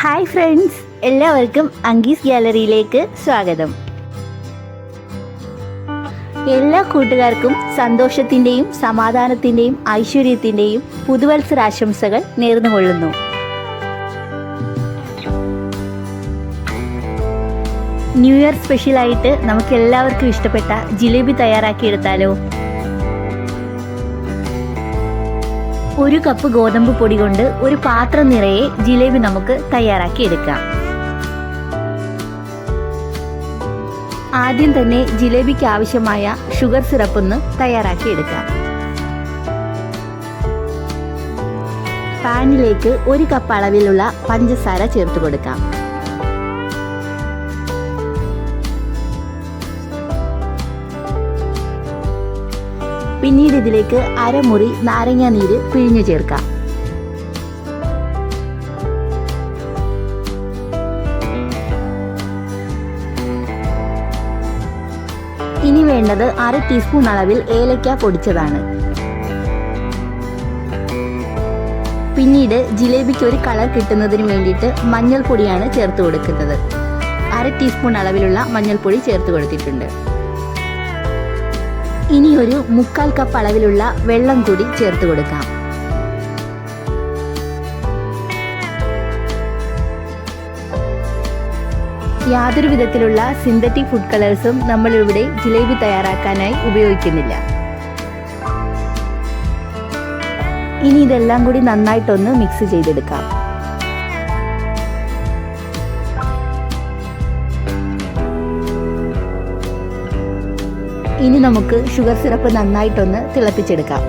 Hi friends എല്ലാവർക്കും അങ്കീസ് ഗ്യാലറിയിലേക്ക് സ്വാഗതം. എല്ലാ കൂട്ടുകാർക്കും സന്തോഷത്തിന്റെയും സമാധാനത്തിന്റെയും ഐശ്വര്യത്തിന്റെയും പുതുവത്സരാശംസകൾ നേർന്നുകൊള്ളുന്നു. ന്യൂ ഇയർ സ്പെഷ്യലായിട്ട് നമുക്ക് എല്ലാവർക്കും ഇഷ്ടപ്പെട്ട ജിലേബി തയ്യാറാക്കിയെടുത്താലോ? ഒരു കപ്പ് ഗോതമ്പ് പൊടി കൊണ്ട് ഒരു പാത്രം നിറയെ ജിലേബി നമുക്ക് തയ്യാറാക്കി എടുക്കാം. ആദ്യം തന്നെ ജിലേബിക്ക് ആവശ്യമായ ഷുഗർ സിറപ്പ് ഒന്ന് തയ്യാറാക്കി എടുക്കാം. പാനിലേക്ക് ഒരു കപ്പ് അളവിലുള്ള പഞ്ചസാര ചേർത്ത് കൊടുക്കാം. പിന്നീട് ഇതിലേക്ക് അരമുറി നാരങ്ങ നീര് പിഴിഞ്ഞു ചേർക്കാം. ഇനി വേണ്ടത് അര ടീസ്പൂൺ അളവിൽ ഏലക്ക പൊടിച്ചതാണ്. പിന്നീട് ജിലേബിക്ക് ഒരു കളർ കിട്ടുന്നതിന് വേണ്ടിയിട്ട് മഞ്ഞൾപ്പൊടിയാണ് ചേർത്ത് കൊടുക്കുന്നത്. അര ടീസ്പൂൺ അളവിലുള്ള മഞ്ഞൾപ്പൊടി ചേർത്ത് കൊടുത്തിട്ടുണ്ട്. ഇനി ഒരു മുക്കാൽ കപ്പ് അളവിലുള്ള വെള്ളം കൂടി ചേർത്ത് കൊടുക്കാം. യാതൊരു വിധത്തിലുള്ള സിന്തറ്റിക് ഫുഡ് കളേഴ്സും നമ്മളിവിടെ ജിലേബി തയ്യാറാക്കാനായി ഉപയോഗിക്കുന്നില്ല. ഇനി ഇതെല്ലാം കൂടി നന്നായിട്ടൊന്ന് മിക്സ് ചെയ്തെടുക്കാം. ഇനി നമുക്ക് ഷുഗർ സിറപ്പ് നന്നായിട്ടൊന്ന് തിളപ്പിച്ചെടുക്കാം.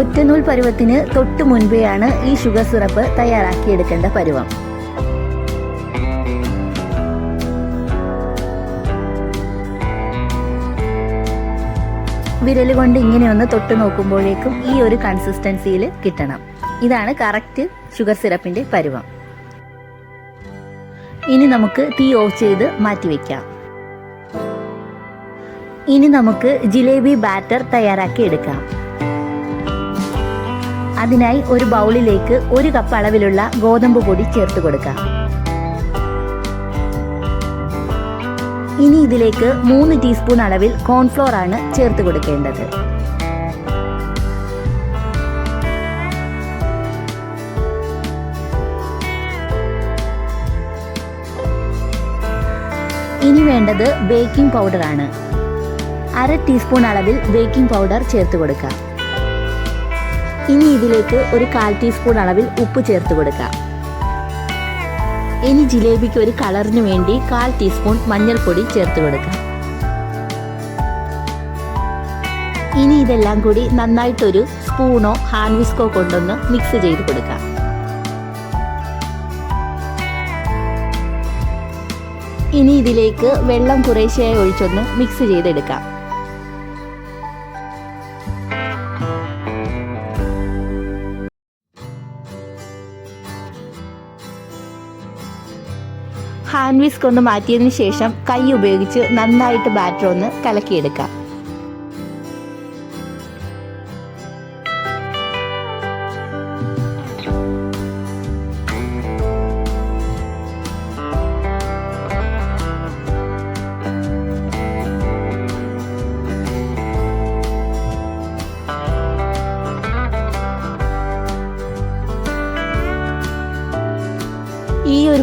ഒറ്റനൂൽ പരുവത്തിന് തൊട്ട് മുൻപെയാണ് ഈ ഷുഗർ സിറപ്പ് തയ്യാറാക്കിയെടുക്കേണ്ട പരുവം. വിരൽ കൊണ്ട് ഇങ്ങനെ ഒന്ന് തൊട്ട് നോക്കുമ്പോഴേക്കും ഈ ഒരു കൺസിസ്റ്റൻസിയിൽ കിട്ടണം. ഇതാണ് കറക്റ്റ് ഷുഗർ സിറപ്പിന്റെ പരുവം. ഇനി നമുക്ക് തീ ഓഫ് ചെയ്ത് മാറ്റിവെക്കാം ഇനി നമുക്ക് ജിലേബി ബാറ്റർ തയ്യാറാക്കി എടുക്കാം. അതിനായി ഒരു ബൗളിലേക്ക് ഒരു കപ്പ് അളവിലുള്ള ഗോതമ്പ് പൊടി ചേർത്ത് കൊടുക്കാം. ഇനി ഇതിലേക്ക് മൂന്ന് ടീസ്പൂൺ അളവിൽ കോൺഫ്ലോർ ആണ് ചേർത്ത് കൊടുക്കേണ്ടത്. ഇനി വേണ്ടത് ബേക്കിംഗ് പൗഡർ ആണ്. അര ടീസ്പൂൺ അളവിൽ ബേക്കിംഗ് പൗഡർ ചേർത്ത് കൊടുക്കാം. ഇനി ഇതിലേക്ക് ഒരു കാൽ ടീസ്പൂൺ അളവിൽ ഉപ്പ് ചേർത്ത് കൊടുക്കാം. ഇനി ജിലേബിക്ക് ഒരു കളറിന് വേണ്ടി കാൽ ടീസ്പൂൺ മഞ്ഞൾപ്പൊടി ചേർത്ത് കൊടുക്കാം. ഇനി ഇതെല്ലാം കൂടി നന്നായിട്ടൊരു സ്പൂണോ ഹാൻഡ് വിസ്കോ കൊണ്ടൊന്ന് മിക്സ് ചെയ്ത് കൊടുക്കാം. ഇനി ഇതിലേക്ക് വെള്ളം കുറേശ്ശെയായി ഒഴിച്ചൊന്ന് മിക്സ് ചെയ്തെടുക്കാം. ഹാൻഡ് വിസ്ക് ഒന്ന് മാറ്റിയതിന് ശേഷം കൈ ഉപയോഗിച്ച് നന്നായിട്ട് ബാറ്റർ ഒന്ന് കലക്കിയെടുക്കാം.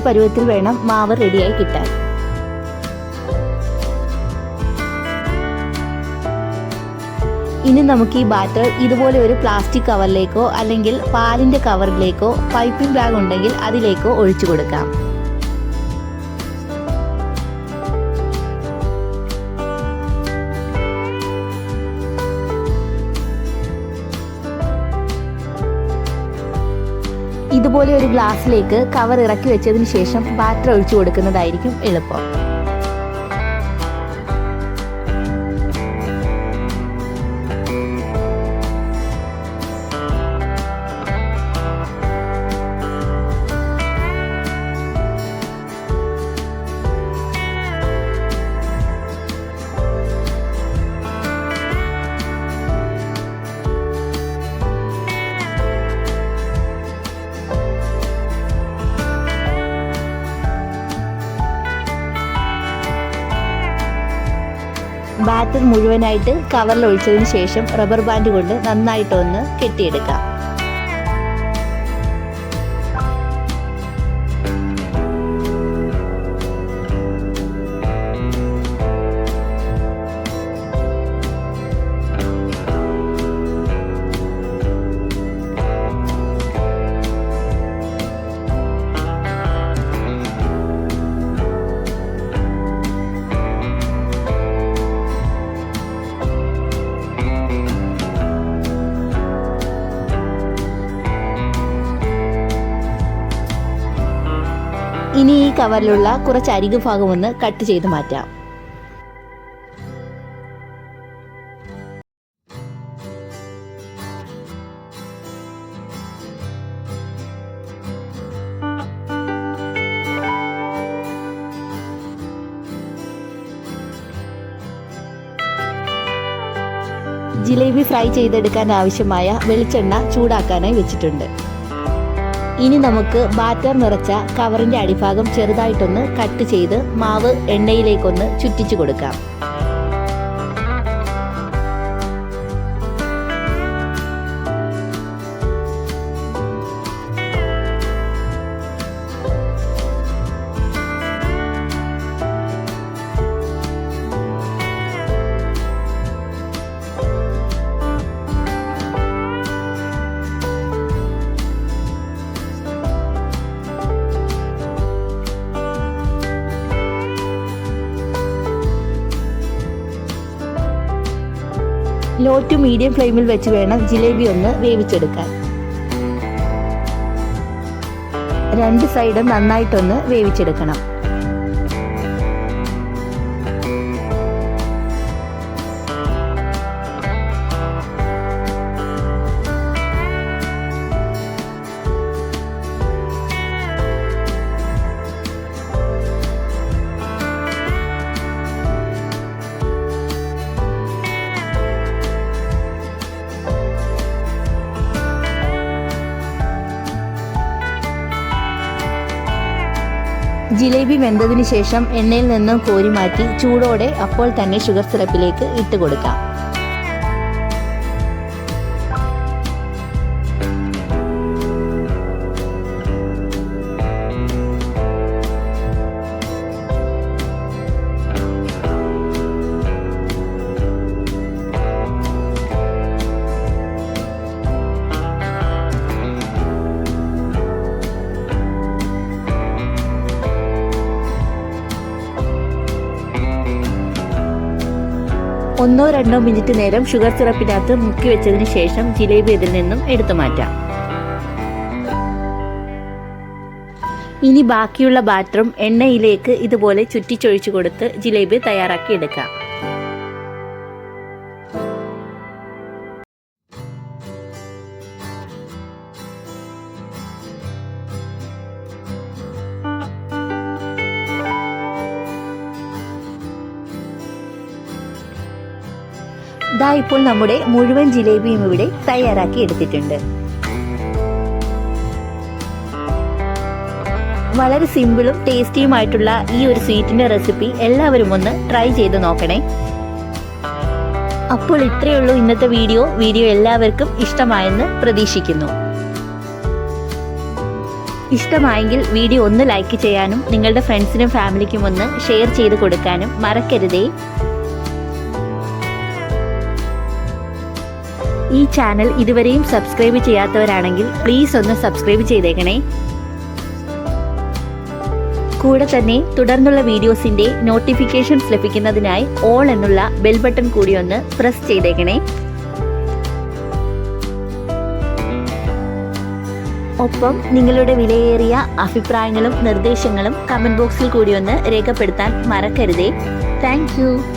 പരുവത്തിൽ വേണം മാവ് റെഡിയായി കിട്ടാൻ. ഇനി നമുക്ക് ഈ ബാറ്റർ ഇതുപോലെ ഒരു പ്ലാസ്റ്റിക് കവറിലേക്കോ അല്ലെങ്കിൽ പാലിന്റെ കവറിലേക്കോ പൈപ്പിംഗ് ബാഗ് ഉണ്ടെങ്കിൽ അതിലേക്കോ ഒഴിച്ചു കൊടുക്കാം. ഇതുപോലെ ഒരു ഗ്ലാസ്സിലേക്ക് കവർ ഇറക്കി വെച്ചതിന് ശേഷം ബാറ്റർ ഒഴിച്ചു കൊടുക്കുന്നതായിരിക്കും എളുപ്പം. ബാറ്റർ മുഴുവനായിട്ട് കവറിൽ ഒഴിച്ചതിന് ശേഷം റബ്ബർ ബാൻഡ് കൊണ്ട് നന്നായിട്ടൊന്ന് കെട്ടിയെടുക്കാം. ഇനി ഈ കവറിലുള്ള കുറച്ച് അരികു ഭാഗം ഒന്ന് കട്ട് ചെയ്ത് മാറ്റാം. ജിലേബി ഫ്രൈ ചെയ്തെടുക്കാൻ ആവശ്യമായ വെളിച്ചെണ്ണ ചൂടാക്കാനായി വെച്ചിട്ടുണ്ട്. ഇനി നമുക്ക് ബാറ്റർ നിറച്ച കവറിന്റെ അടിഭാഗം ചെറുതായിട്ടൊന്ന് കട്ട് ചെയ്ത് മാവ് എണ്ണയിലേക്കൊന്ന് ചുറ്റിച്ചു കൊടുക്കാം. ലോ ടു മീഡിയം ഫ്ലെയിമിൽ വെച്ച് വേണം ജിലേബി ഒന്ന് വേവിച്ചെടുക്കാൻ. രണ്ട് സൈഡും നന്നായിട്ടൊന്ന് വേവിച്ചെടുക്കണം. ജിലേബി വെന്തതിന് ശേഷം എണ്ണയിൽ നിന്നും കോരി മാറ്റി ചൂടോടെ അപ്പോൾ തന്നെ ഷുഗർ സിറപ്പിലേക്ക് ഇട്ട് കൊടുക്കാം ഒന്നോ രണ്ടോ മിനിറ്റ് നേരം ഷുഗർ സിറപ്പിനകത്ത് മുക്കി വെച്ചതിന് ശേഷം ജിലേബി ഇതിൽ നിന്നും എടുത്തു മാറ്റാം. ഇനി ബാക്കിയുള്ള ബാറ്ററും എണ്ണയിലേക്ക് ഇതുപോലെ ചുറ്റിച്ചൊഴിച്ചു കൊടുത്ത് ജിലേബി തയ്യാറാക്കി എടുക്കാം. ദാ ഇപ്പോൾ നമ്മുടെ മുഴുവൻ ജിലേബിയും ഇവിടെ തയ്യാറാക്കി എടുത്തിട്ടുണ്ട്. വളരെ സിമ്പിളും ടേസ്റ്റിയുമായിട്ടുള്ള ഈ ഒരു സ്വീറ്റിന്റെ റെസിപ്പി എല്ലാവരും ഒന്ന് ട്രൈ ചെയ്ത് നോക്കണേ. അപ്പോൾ ഇത്രയേ ഉള്ളൂ ഇന്നത്തെ വീഡിയോ. വീഡിയോ എല്ലാവർക്കും ഇഷ്ടമായെന്ന് പ്രതീക്ഷിക്കുന്നു. ഇഷ്ടമായെങ്കിൽ വീഡിയോ ഒന്ന് ലൈക്ക് ചെയ്യാനും നിങ്ങളുടെ ഫ്രണ്ട്സിനും ഫാമിലിക്കും ഒന്ന് ഷെയർ ചെയ്ത് കൊടുക്കാനും മറക്കരുതേ. ഈ ചാനൽ ഇതുവരെയും സബ്സ്ക്രൈബ് ചെയ്യാത്തവരാണെങ്കിൽ പ്ലീസ് ഒന്ന് സബ്സ്ക്രൈബ് ചെയ്തേക്കണേ. കൂടെ തന്നെ തുടർന്നുള്ള വീഡിയോസിന്റെ നോട്ടിഫിക്കേഷൻസ് ലഭിക്കുന്നതിനായി ഓൾ എന്നുള്ള ബെൽ ബട്ടൺ കൂടി ഒന്ന് പ്രസ് ചെയ്തേക്കണേ. ഒപ്പം നിങ്ങളുടെ വിലയേറിയ അഭിപ്രായങ്ങളും നിർദ്ദേശങ്ങളും കമന്റ് ബോക്സിൽ കൂടി ഒന്ന് രേഖപ്പെടുത്താൻ മറക്കരുതേ. താങ്ക്